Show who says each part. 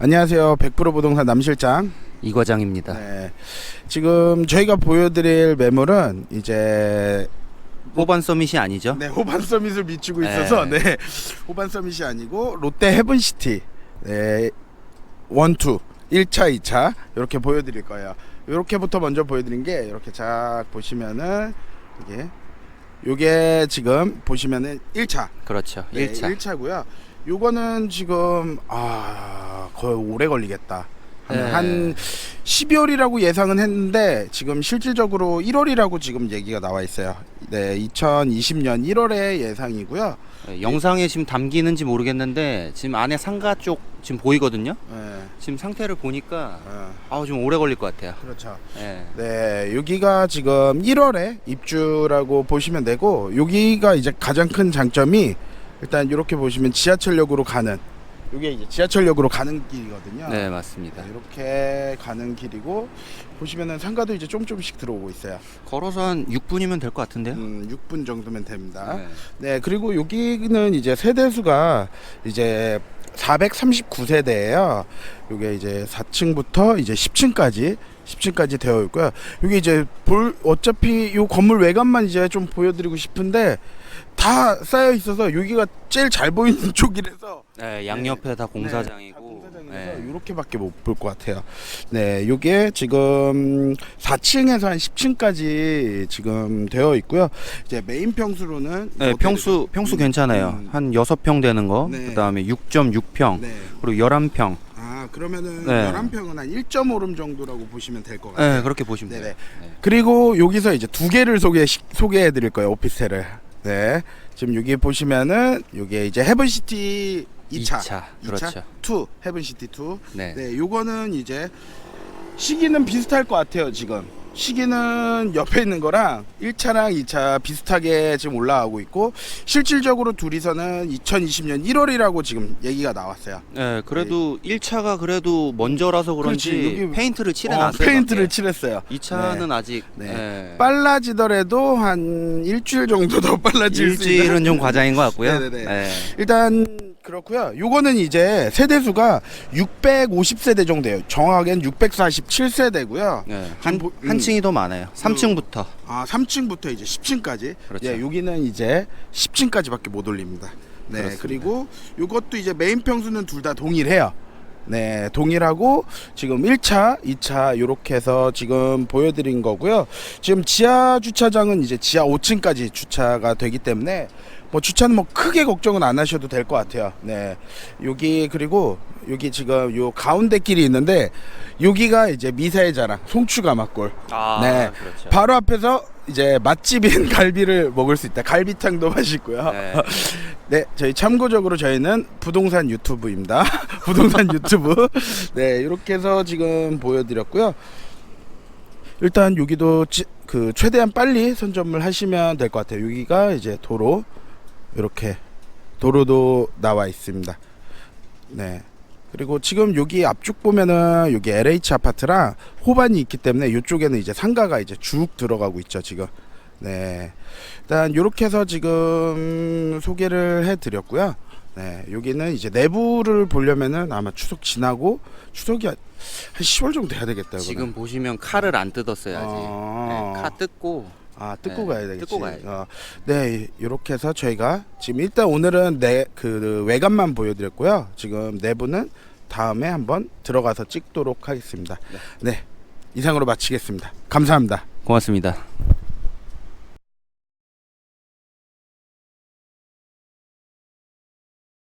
Speaker 1: 안녕하세요. 100% 부동산 남실장.
Speaker 2: 이 과장입니다.
Speaker 1: 네. 지금 저희가 보여드릴 매물은 이제
Speaker 2: 호반 서밋이 아니죠?
Speaker 1: 네, 호반 서밋을 미치고 있어서
Speaker 2: 네.
Speaker 1: 네. 호반 서밋이 아니고 롯데 헤븐시티. 네. 원투 1차, 2차 이렇게 보여드릴 거예요. 이렇게부터 먼저 보여드린 게 이렇게 쫙 보시면은 이게 요게 지금 보시면은 1차.
Speaker 2: 그렇죠.
Speaker 1: 네,
Speaker 2: 1차.
Speaker 1: 1차고요. 요거는 지금 아 거의 오래 걸리겠다. 한,
Speaker 2: 네.
Speaker 1: 한 12월이라고 예상은 했는데 지금 실질적으로 1월이라고 지금 얘기가 나와 있어요. 네, 2020년 1월에 예상이고요.
Speaker 2: 네, 영상에 지금 담기는지 모르겠는데 지금 안에 상가 쪽 지금 보이거든요.
Speaker 1: 네,
Speaker 2: 지금 상태를 보니까
Speaker 1: 어,
Speaker 2: 아우 좀 오래 걸릴 것 같아요.
Speaker 1: 그렇죠.
Speaker 2: 네.
Speaker 1: 네, 여기가 지금 1월에 입주라고 보시면 되고 여기가 이제 가장 큰 장점이 일단 이렇게 보시면 지하철역으로 가는 이게 이제 지하철역으로 가는 길이거든요.
Speaker 2: 네, 맞습니다.
Speaker 1: 네, 이렇게 가는 길이고 보시면은 상가도 이제 좀 조금씩 들어오고 있어요.
Speaker 2: 걸어서 한 6분이면 될 것 같은데요.
Speaker 1: 음, 6분 정도면 됩니다.
Speaker 2: 네.
Speaker 1: 네, 그리고 여기는 이제 세대수가 이제 439세대예요. 이게 이제 4층부터 이제 10층까지 10층까지 되어 있고요. 여기 이제 볼 어차피 이 건물 외관만 이제 좀 보여드리고 싶은데 다 쌓여 있어서 여기가 제일 잘 보이는 쪽이라서
Speaker 2: 네, 양옆에 다
Speaker 1: 네,
Speaker 2: 공사장이고. 네.
Speaker 1: 이렇게밖에 못 볼 것 같아요. 네, 요게 지금 4층에서 한 10층까지 지금 되어 있고요. 이제 메인 평수로는
Speaker 2: 네, 평수 평수 괜찮아요.
Speaker 1: 음.
Speaker 2: 한 6평 되는 거.
Speaker 1: 네.
Speaker 2: 그다음에 6.6평.
Speaker 1: 네.
Speaker 2: 그리고 11평.
Speaker 1: 아, 그러면은
Speaker 2: 네.
Speaker 1: 11평은 한 1.5룸 정도라고 보시면 될 것 같아요.
Speaker 2: 네, 그렇게 보시면
Speaker 1: 네네.
Speaker 2: 돼요. 네.
Speaker 1: 그리고 여기서 이제 두 개를 소개 소개해 드릴 거예요. 오피스텔을. 네. 지금 여기 보시면은 요게 이제 헤븐시티 2차.
Speaker 2: 2차. 그렇죠.
Speaker 1: 2 헤븐시티 2.
Speaker 2: 네.
Speaker 1: 네, 요거는 이제 시기는 비슷할 것 같아요, 지금. 시기는 옆에 있는 거랑 1차랑 2차 비슷하게 지금 올라가고 있고 실질적으로 둘이서는 2020년 1월이라고 지금 얘기가 나왔어요.
Speaker 2: 네, 그래도 1차가 그래도 먼저라서 그런지
Speaker 1: 그렇지, 여기-
Speaker 2: 페인트를
Speaker 1: 어,
Speaker 2: 칠해놨어요.
Speaker 1: 페인트를
Speaker 2: 밖에.
Speaker 1: 칠했어요.
Speaker 2: 2차는 아직
Speaker 1: 네.
Speaker 2: 네.
Speaker 1: 빨라지더라도 한 일주일 정도 더 빨라질 수 있는
Speaker 2: 일주일은 좀 과장인 것 같고요.
Speaker 1: 네네네.
Speaker 2: 네.
Speaker 1: 일단 그렇고요. 요거는 이제 세대 수가 650세대 정도예요. 정확하게는 647세대고요.
Speaker 2: 네. 한,
Speaker 1: 보-
Speaker 2: 한
Speaker 1: 음.
Speaker 2: 층이 더 많아요. 3층부터.
Speaker 1: 아, 3층부터 이제 10층까지.
Speaker 2: 그렇죠.
Speaker 1: 예, 여기는 이제 10층까지밖에 못 올립니다. 네,
Speaker 2: 그렇습니다.
Speaker 1: 그리고 요것도 이제 메인 평수는 둘 다 동일해요. 네, 동일하고 지금 1차, 2차 요렇게 해서 지금 보여드린 거고요. 지금 지하 주차장은 이제 지하 5층까지 주차가 되기 때문에 뭐 주차는 뭐 크게 걱정은 안 하셔도 될 것 같아요. 네, 여기 그리고 여기 지금 요 가운데 길이 있는데 여기가 이제 미사의 자랑 송추 가마골.
Speaker 2: 아,
Speaker 1: 네.
Speaker 2: 그렇죠.
Speaker 1: 바로 앞에서 이제 맛집인 갈비를 먹을 수 있다. 갈비탕도 맛있고요.
Speaker 2: 네.
Speaker 1: 네, 저희 참고적으로 저희는 부동산 유튜브입니다. 부동산 유튜브. 네, 이렇게 해서 지금 보여드렸고요. 일단 여기도 지- 그 최대한 빨리 선점을 하시면 될 것 같아요. 여기가 이제 도로 이렇게 도로도 나와 있습니다. 네. 그리고 지금 여기 앞쪽 보면은 여기 LH 아파트랑 호반이 있기 때문에 이쪽에는 이제 상가가 이제 쭉 들어가고 있죠 지금. 네. 일단 이렇게 해서 지금 소개를 해드렸고요. 네, 여기는 이제 내부를 보려면은 아마 추석 지나고 추석이 한 10월 정도 돼야 되겠다.
Speaker 2: 지금 보시면 칼을 안 뜯었어요 아직.
Speaker 1: 어.
Speaker 2: 네, 칼 뜯고
Speaker 1: 아 뜯고
Speaker 2: 네,
Speaker 1: 가야 되겠지.
Speaker 2: 뜯고 가야죠.
Speaker 1: 어, 네 이렇게 해서 저희가 지금 일단 오늘은 내 그 외관만 보여드렸고요. 지금 내부는 다음에 한번 들어가서 찍도록 하겠습니다. 네 이상으로 마치겠습니다. 감사합니다.
Speaker 2: 고맙습니다.